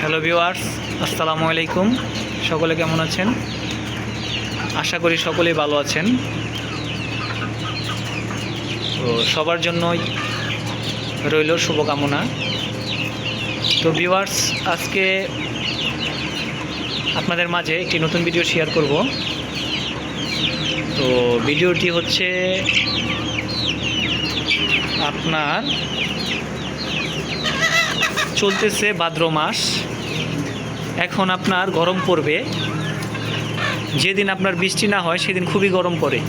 Hello viewers আসসালামু আলাইকুম। সকলে কেমন আছেন? আশা করি সকলেই ভালো আছেন। তো সবার জন্যই রইল শুভকামনা। তো ভিওয়ার্স আজকে আপনাদের মাঝে একটি নতুন ভিডিও শেয়ার করব। তো ভিডিওটি হচ্ছে আপনার চলতেছে ভাদ্র মাস। এখন আপনার গরম পড়বে। যেদিন আপনার বৃষ্টি না হয়, সেদিন খুবই গরম পড়ে।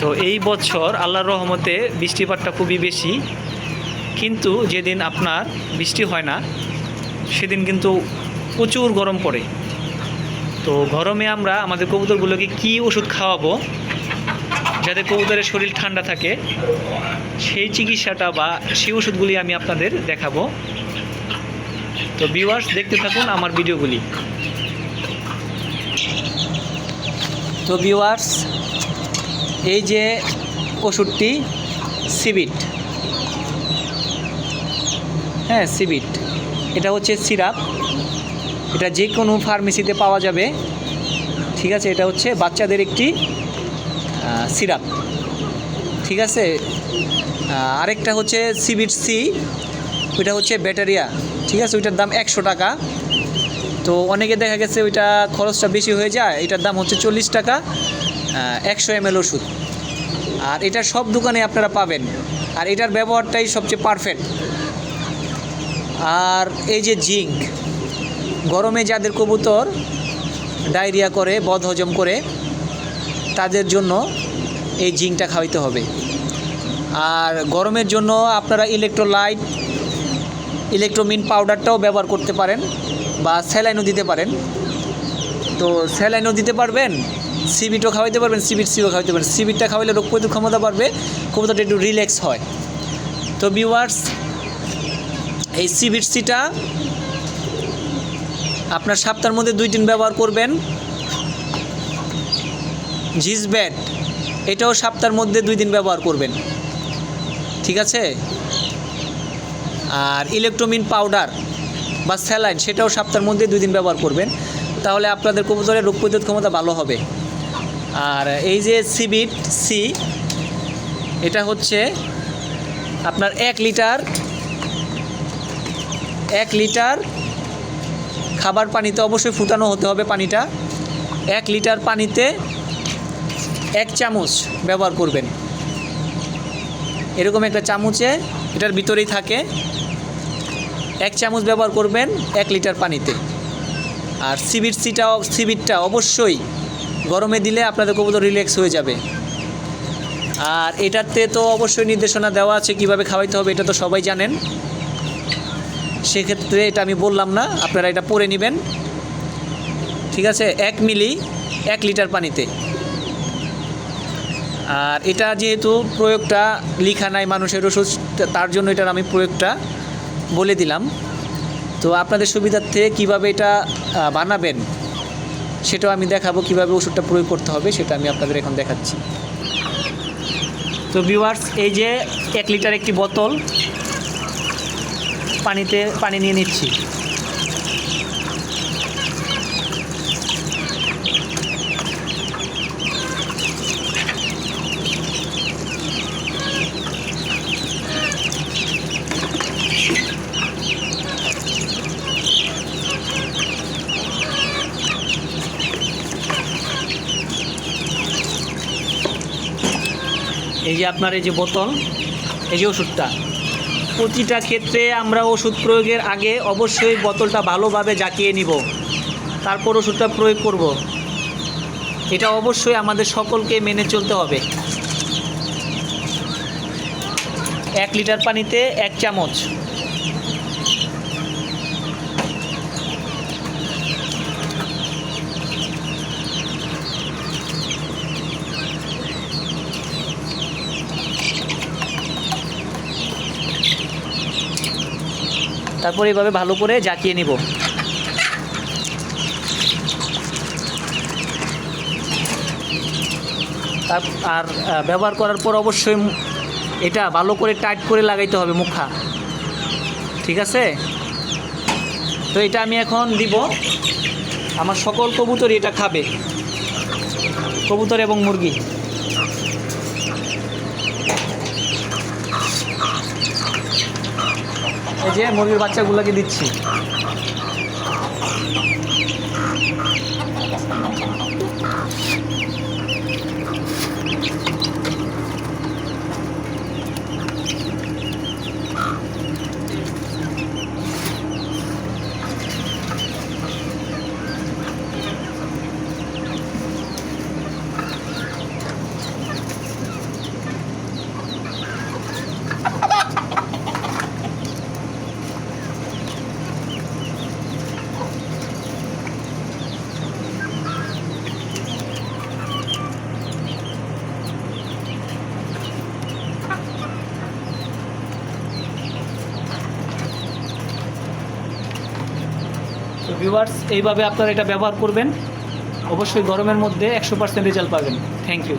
তো এই বছর আল্লাহর রহমতে বৃষ্টিপাতটা খুবই বেশি। কিন্তু যেদিন আপনার বৃষ্টি হয় না, সেদিন কিন্তু প্রচুর গরম পড়ে। তো গরমে আমরা আমাদের কবুতরগুলোকে কি ওষুধ খাওয়াবো যাতে কবুতরের শরীর ঠান্ডা থাকে, সেই চিকিৎসাটা বা সেই ওষুধগুলি আমি আপনাদের দেখাবো। তো ভিউয়ার্স দেখতে থাকুন আমার ভিডিওগুলি। তো ভিউয়ার্স এই যে ওষুধটি সিবিট হ্যাঁ সিবিট এটা হচ্ছে সিরাপ। এটা যে কোনো ফার্মেসিতে পাওয়া যাবে। ঠিক আছে, এটা হচ্ছে বাচ্চাদের একটি সিরাপ। ঠিক আছে? আরেকটা হচ্ছে সিবিট সি ওইটা হচ্ছে ব্যাটারিয়া। ঠিক আছে? ওইটার দাম একশো টাকা। তো অনেকে দেখা গেছে ওইটা খরচটা বেশি হয়ে যায়, এটার দাম হচ্ছে চল্লিশ টাকা একশো এম ওষুধ। আর এটা সব দোকানে আপনারা পাবেন। আর এটার ব্যবহারটাই সবচেয়ে পারফেক্ট আর এই যে জিঙ্ক, গরমে যাদের কবুতর, ডায়রিয়া করে বদ হজম করে তাদের জন্য এই জিঙ্কটা খাওয়াইতে হবে। আর গরমের জন্য আপনারা ইলেকট্রোলাইট ইলেকট্রোমিন পাউডারটাও ব্যবহার করতে পারেন বা স্যালাইনও দিতে পারেন। তো স্যালাইনও দিতে পারবেন সিবিটও খাওয়াইতে পারবেন সিবিট সিও খাওয়াইতে পারবেন। সিবিটটা খাওয়াইলে রোগ প্রতিরোধ ক্ষমতা বাড়বে কবুতরটা একটু রিল্যাক্স হয়। তো ভিউয়ার্স এই সিবিট সিটা আপনার সপ্তাহের মধ্যে দুই দিন ব্যবহার করবেন। জিস ব্যাট এটাও সপ্তাহের মধ্যে দুই দিন ব্যবহার করবেন। ঠিক আছে? আর ইলেকট্রোমিন পাউডার বা স্যালাইন, সেটাও সপ্তাহের মধ্যে দুই দিন ব্যবহার করবেন। তাহলে আপনাদের কবুতরের রোগ প্রতিরোধ ক্ষমতা ভালো হবে। আর এই যে সিবিট সি, এটা হচ্ছে আপনার এক লিটার এক লিটার খাবার পানিতে অবশ্যই ফুটানো হতে হবে পানিটা। এক লিটার পানিতে এক চামচ ব্যবহার করবেন। এরকম একটা চামচে এটার ভিতরেই থাকে। এক চামচ ব্যবহার করবেন এক লিটার পানিতে। আর সিবিট সিটাও, সিবিটটা অবশ্যই গরমে দিলে আপনাদের কবুতর রিল্যাক্স হয়ে যাবে। আর এটাতে তো অবশ্যই নির্দেশনা দেওয়া আছে কীভাবে খাওয়াইতে হবে এটা তো সবাই জানেন। সেক্ষেত্রে এটা আমি বললাম না, আপনারা এটা পরে নেবেন। ঠিক আছে, এক মিলি এক লিটার পানিতে। আর এটা যেহেতু প্রয়োগটা লিখা নাই মানুষের ওষুধ, তার জন্য এটার আমি প্রয়োগটা বলে দিলাম। তো আপনাদের সুবিধার্থে কীভাবে এটা বানাবেন, সেটাও আমি দেখাবো কীভাবে ওষুধটা প্রয়োগ করতে হবে, সেটা আমি আপনাদের এখন দেখাচ্ছি। তো ভিউয়ার্স এই যে এক লিটার একটি বোতল পানিতে, পানি নিয়ে নিচ্ছি। এই যে আপনার এই যে বোতল, এই যে ওষুধটা, প্রতিটা ক্ষেত্রে আমরা ওষুধ প্রয়োগের আগে অবশ্যই বোতলটা ভালোভাবে জাকিয়ে নিব। তারপর ওষুধটা প্রয়োগ করব। এটা অবশ্যই আমাদের সকলকে মেনে চলতে হবে। এক লিটার পানিতে এক চামচ তারপর এইভাবে ভালো করে জাকিয়ে নিব। আর ব্যবহার করার পর অবশ্যই এটা ভালো করে টাইট করে লাগাইতে হবে মুখা। ঠিক আছে? তো এটা আমি এখন দিব। আমার সকল কবুতরই এটা খাবে। কবুতর এবং মুরগি। এই যে মুরগির বাচ্চাগুলোকে দিচ্ছি। তো ভিউয়ার্স এইভাবে আপনারা এটা ব্যবহার করবেন। অবশ্যই গরমের মধ্যে একশো পার্সেন্ট রেজাল্ট পাবেন। Thank you